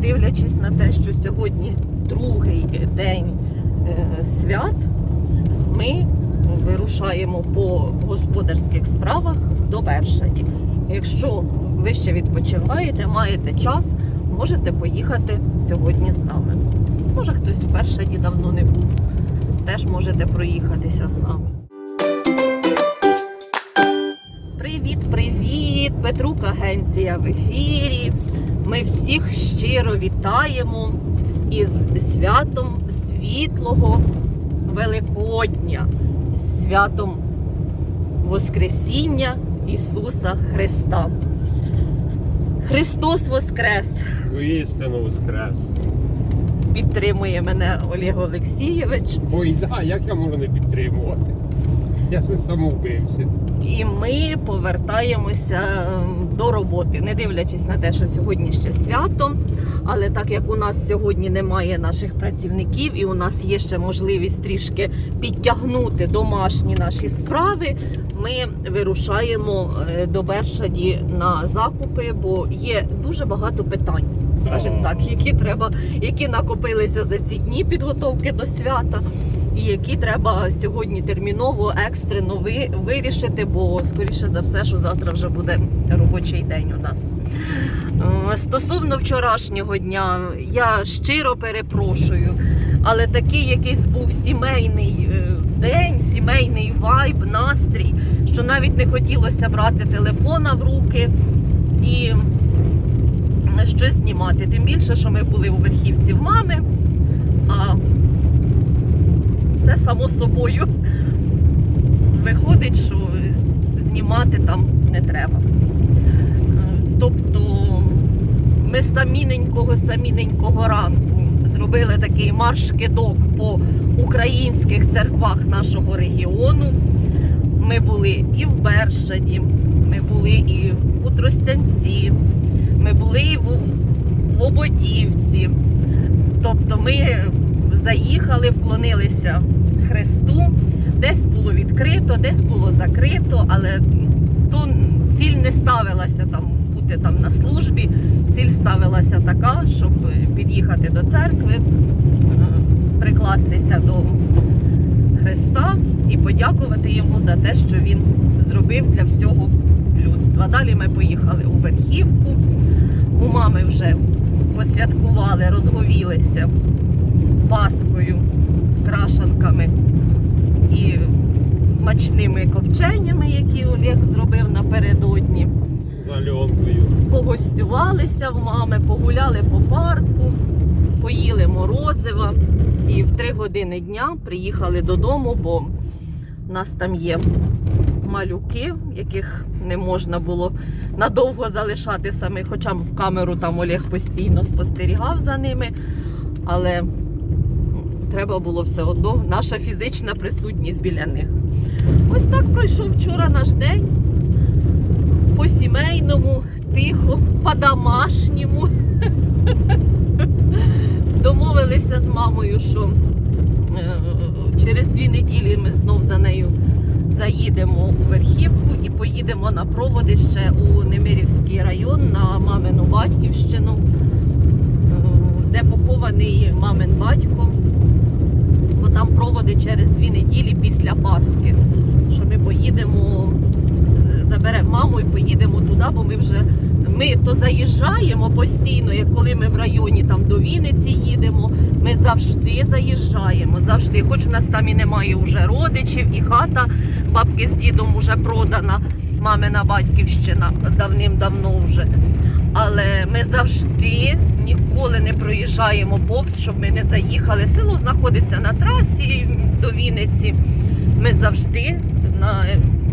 дивлячись на те, що сьогодні другий день е, свят, ми вирушаємо по господарських справах до Бершаді. Якщо ви ще відпочиваєте, маєте час, можете поїхати сьогодні з нами. Може, хтось в Бершаді давно не був, теж можете проїхатися з нами. Привіт, привіт! Петрук Агенція в ефірі. Ми всіх щиро вітаємо із святом світлого Великодня, святом Воскресіння Ісуса Христа. Христос Воскрес! Воістину воскрес. Підтримує мене Олег Олексійович. Ой, да, як я можу не підтримувати? Я не самовбився. І ми повертаємося ем, до роботи, не дивлячись на те, що сьогодні ще свято. Але так як у нас сьогодні немає наших працівників, і у нас є ще можливість трішки підтягнути домашні наші справи, ми вирушаємо е, до Бершаді на закупи, бо є дуже багато питань, скажімо так, які треба, які накопилися за ці дні підготовки до свята і які треба сьогодні терміново, екстрено ви, вирішити, бо скоріше за все, що завтра вже буде робочий день у нас. Е, Стосовно вчорашнього дня, я щиро перепрошую, але такий якийсь був сімейний е, день, сімейний вайб, настрій, що навіть не хотілося брати телефона в руки і щось знімати. Тим більше, що ми були у верхівці в мами. А це само собою виходить, що знімати там не треба. Тобто ми саміненького саміненького ранку зробили такий марш-кидок по українських церквах нашого регіону. Ми були і в Бершаді, ми були і у Тростянці, ми були і в Ободівці. Тобто ми заїхали, вклонилися Христу. Десь було відкрито, десь було закрито, але то ціль не ставилася там бути там на службі. Ціль ставилася така, щоб під'їхати до церкви, е, прикластися до Христа і подякувати йому за те, що він зробив для всього людства. Далі ми поїхали у верхівку. У мами вже посвяткували, розговілися паскою, крашанками і смачними копченями, які Олег зробив напередодні. За Альонкою. Погостювалися в мами, погуляли по парку, поїли морозива і в три години дня приїхали додому, бо в нас там є малюки, яких не можна було надовго залишати самих, хоча в камеру там Олег постійно спостерігав за ними. Але треба було все одно наша фізична присутність біля них. Ось так пройшов вчора наш день. По сімейному, тихо, по-домашньому. Домовилися з мамою, що е, через дві неділі ми знов за нею заїдемо у верхівку і поїдемо на проводи ще у Немирівський район на мамину батьківщину, е, де похований мамин батько. Там проводи через дві неділі після Пасхи. Що ми поїдемо, е, заберемо маму і поїдемо туди, бо ми вже ми то заїжджаємо постійно, як коли ми в районі там до Вінниці їдемо. Ми завжди заїжджаємо, завжди. Хоч у нас там і немає вже родичів, і хата бабки з дідом вже продана, мамина батьківщина давним-давно вже. Але ми завжди ніколи не проїжджаємо повз, щоб ми не заїхали. Село знаходиться на трасі до Вінниці. Ми завжди на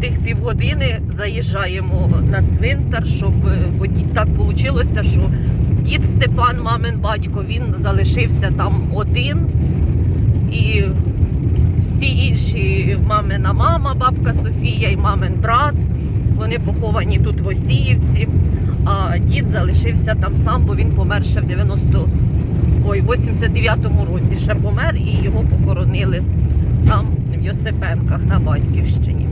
тих півгодини заїжджаємо на цвинтар, щоб бо так вийшло, що дід Степан, мамин батько, він залишився там один. І всі інші мамина мама, бабка Софія і мамин брат. Вони поховані тут в Осіївці. А дід залишився там сам, бо він помер ще в 90 ой, 89-му році. Ще помер і його похоронили там, в Йосипенках на батьківщині.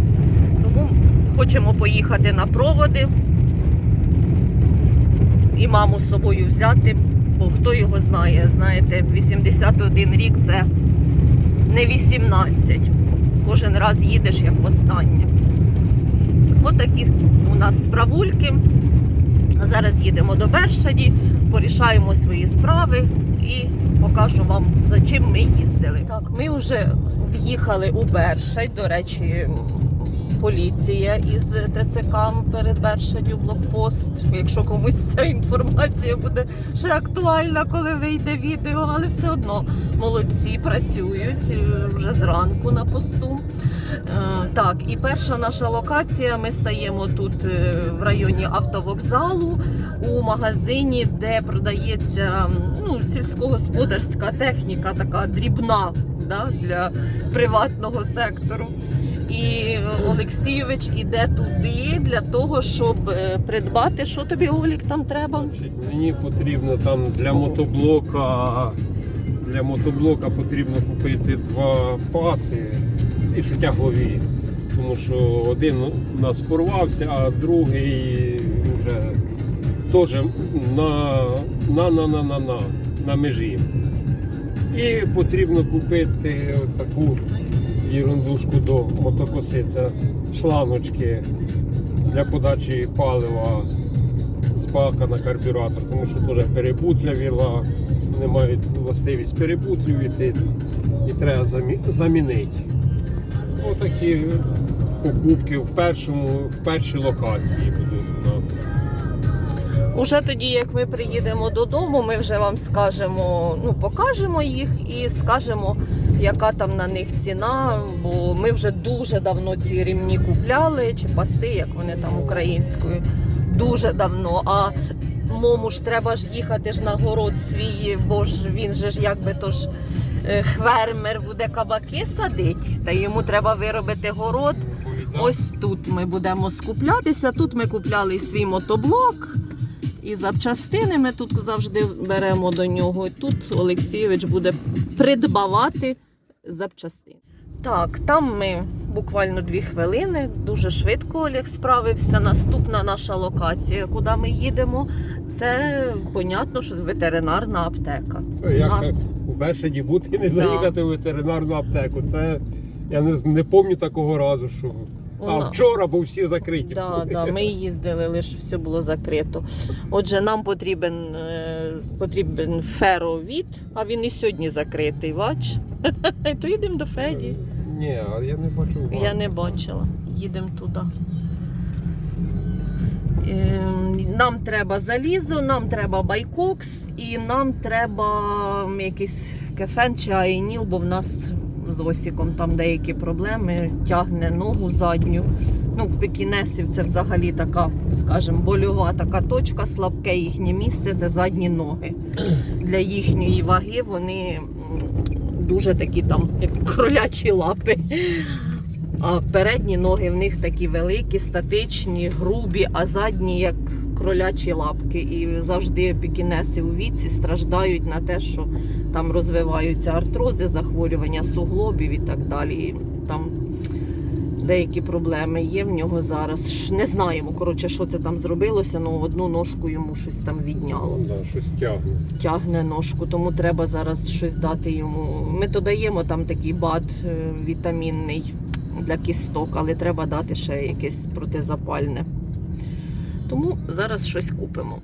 Тому хочемо поїхати на проводи і маму з собою взяти, бо хто його знає, знаєте, 81 рік це не 18. Кожен раз їдеш як востаннє. Отакі у нас справульки. Зараз їдемо до Бершаді, порішаємо свої справи і покажу вам, за чим ми їздили. Так, ми вже в'їхали у Бершадь. До речі, поліція із ТЦК перед Бершадю блокпост. Якщо комусь ця інформація буде ще актуальна, коли вийде відео, але все одно молодці працюють е, вже зранку на посту. Е, Так, і перша наша локація. Ми стаємо тут е, в районі автовокзалу у магазині, де продається ну, сільськогосподарська техніка, така дрібна да, для приватного сектору. І Олексійович іде туди для того, щоб е, придбати. Що тобі Олік там треба? Мені потрібно там для мотоблока. Для мотоблока потрібно купити два паси, ці що тяглові. Тому що один у нас порвався, а другий вже теж на, на, на, на, на, на, на межі. І потрібно купити таку ерундушку до мотокоси. Це шланочки для подачі палива з бака на карбюратор, тому що теж перебутлявіла, не мають властивість перебутлювати і треба замінити. Отакі покупки в першому, в першій локації будуть у нас. Уже тоді, як ми приїдемо додому, ми вже вам скажемо, ну покажемо їх і скажемо, яка там на них ціна. Бо ми вже дуже давно ці рівні купляли, чи паси, як вони там українською, дуже давно. А мому ж треба ж їхати ж на город свій, бо ж він же ж якби то ж е, хвермер буде кабаки садить, та йому треба виробити город. Ось тут ми будемо скуплятися. Тут ми купляли свій мотоблок. І запчастини ми тут завжди беремо до нього. Тут Олексійович буде придбавати запчастини. Так, там ми буквально дві хвилини, дуже швидко Олег справився. Наступна наша локація, куди ми їдемо, це понятно, що ветеринарна аптека. Це як Нас- так у Бершаді бути не Да. заїхати в ветеринарну аптеку. Це я не, не пам'ятаю такого разу, що. А вчора, бо всі закриті. Да, да, ми їздили, лише все було закрито. Отже, нам потрібен, е, потрібен феровід, а він і сьогодні закритий, бач? То їдемо до Феді. Ні, а я не бачу. Я не бачила. Їдемо туди. Ем, Нам треба залізо, нам треба байкокс і нам треба якийсь кефен чи айніл, бо в нас з Осіком там деякі проблеми, тягне ногу задню. Ну, в пекінесів це взагалі така, скажімо, больова така точка, слабке їхнє місце це задні ноги. Для їхньої ваги вони дуже такі там, як кролячі лапи. А передні ноги в них такі великі, статичні, грубі, а задні як кролячі лапки. І завжди пікінеси у віці страждають на те, що там розвиваються артрози, захворювання суглобів і так далі. Там деякі проблеми є в нього зараз. Не знаємо, коротше, що це там зробилося, але одну ножку йому щось там відняло Да, щось тягне. тягне ножку, тому треба зараз щось дати йому. Ми то даємо там такий бад е, вітамінний для кісток, але треба дати ще якесь протизапальне. Тому зараз щось купимо.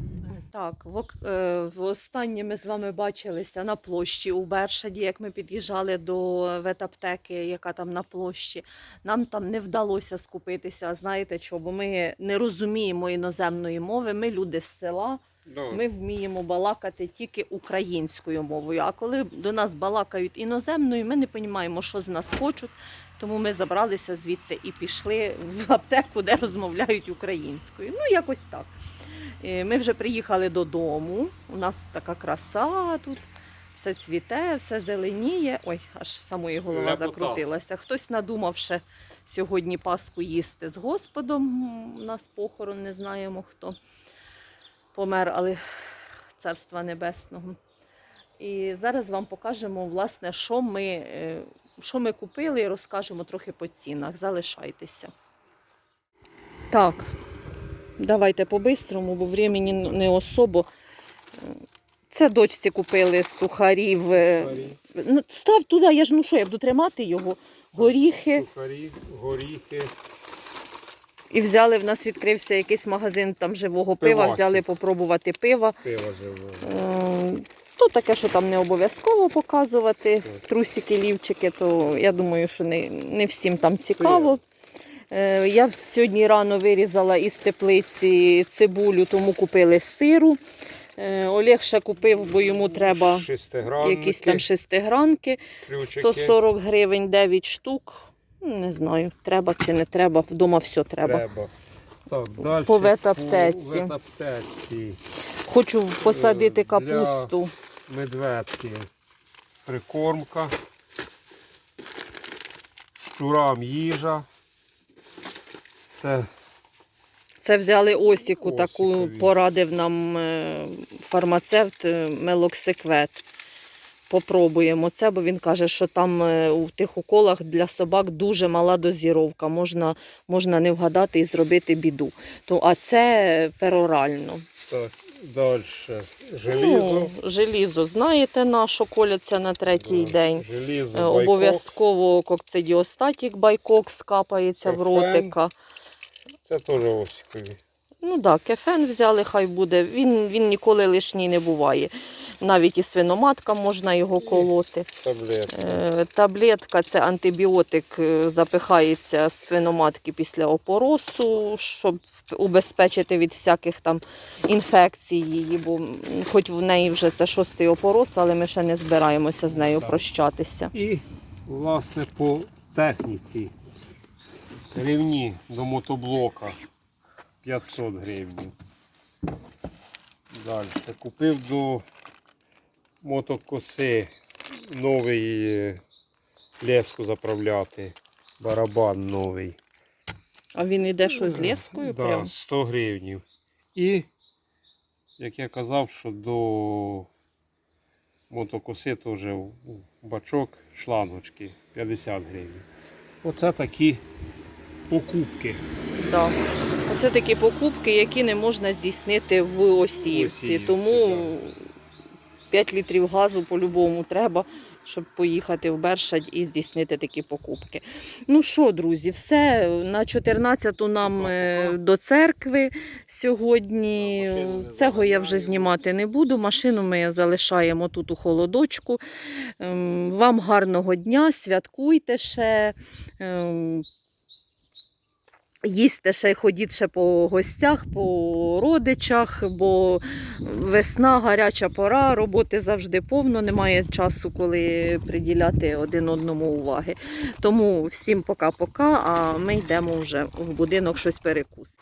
Так, в, е, востаннє ми з вами бачилися на площі у Бершаді, як ми під'їжджали до ветаптеки, яка там на площі. Нам там не вдалося скупитися. Знаєте чого? Бо ми не розуміємо іноземної мови. Ми люди з села. Да. Ми вміємо балакати тільки українською мовою. А коли до нас балакають іноземною, ми не розуміємо, що з нас хочуть. Тому ми забралися звідти і пішли в аптеку, де розмовляють українською. Ну, якось так. Е, Ми вже приїхали додому. У нас така краса тут. Все цвіте, все зеленіє. Ой, аж самої голова закрутилася. Хтось надумав ще сьогодні Пасху їсти з Господом. У нас похорон, не знаємо хто помер, але царства небесного. І зараз вам покажемо, власне, що ми, е, що ми купили, і розкажемо трохи по цінах. Залишайтеся. Так, давайте по-бистрому, бо времени не особо. Це дочці купили з сухарів. е, Ну, став туди, я ж ну що, я буду тримати його. Горіхи. Сухарі, горіхи. І взяли, в нас відкрився якийсь магазин там живого пива, Пивасі. взяли попробувати пива. Пиво живе. То таке, що там не обов'язково показувати. Трусики, лівчики, то я думаю, що не, не всім там цікаво. Е, Я сьогодні рано вирізала із теплиці цибулю, тому купили сиру. Е, Олег ще купив, бо йому треба якісь там шестигранки. 140 гривень 9 штук. Ну, Не знаю, треба чи не треба. Вдома все треба. Треба. Так, далі По ветаптеці. Хочу посадити Е, для- капусту. Медведки. Прикормка. Щурам їжа. Це Це взяли осіку, таку Осікові. порадив нам е, фармацевт е, мелоксиквет. Попробуємо це, бо він каже, що там е, у тих уколах для собак дуже мала дозіровка. Можна, можна не вгадати і зробити біду. То, а це перорально. так, далі. Желізо. Ну, желізо, знаєте, на що коляться на третій Да, день. Желізо. Обов'язково кокцидіостатік байкокс капається в ротика. Це теж осікові. Ну так, кефен взяли, хай буде. Він, він ніколи лишній не буває. Навіть і свиноматка можна його колоти. Таблетки. Е, Таблетка це антибіотик, е, запихається з свиноматки після опоросу, щоб убезпечити від всяких там інфекцій її, бо хоч в неї вже це шостий опорос, але ми ще не збираємося з нею Так. прощатися. І, власне, по техніці. Рівні до мотоблока 500 гривень. Далі. Купив до мотокоси новий е, леску заправляти. Барабан новий. А він іде що з лескою? Да, Прям? 100 гривень. І, як я казав, що до мотокоси теж бачок шлангочки 50 гривень. Оце такі покупки. Да. Оце такі покупки, які не можна здійснити в Осіївці. Осіївці, Тому 5 літрів газу по-любому треба, щоб поїхати в Бершадь і здійснити такі покупки. Ну що, друзі, все на 14-ту нам е, до церкви сьогодні. Цього я вже знімати не буду. Машину ми залишаємо тут у холодочку. Ем, Вам гарного дня, святкуйте ще. ем, Їсти ще ходіть ще по гостях, по родичах, бо весна, гаряча пора, роботи завжди повно, немає часу, коли приділяти один одному уваги. Тому всім пока-пока, а ми йдемо вже в будинок щось перекусити.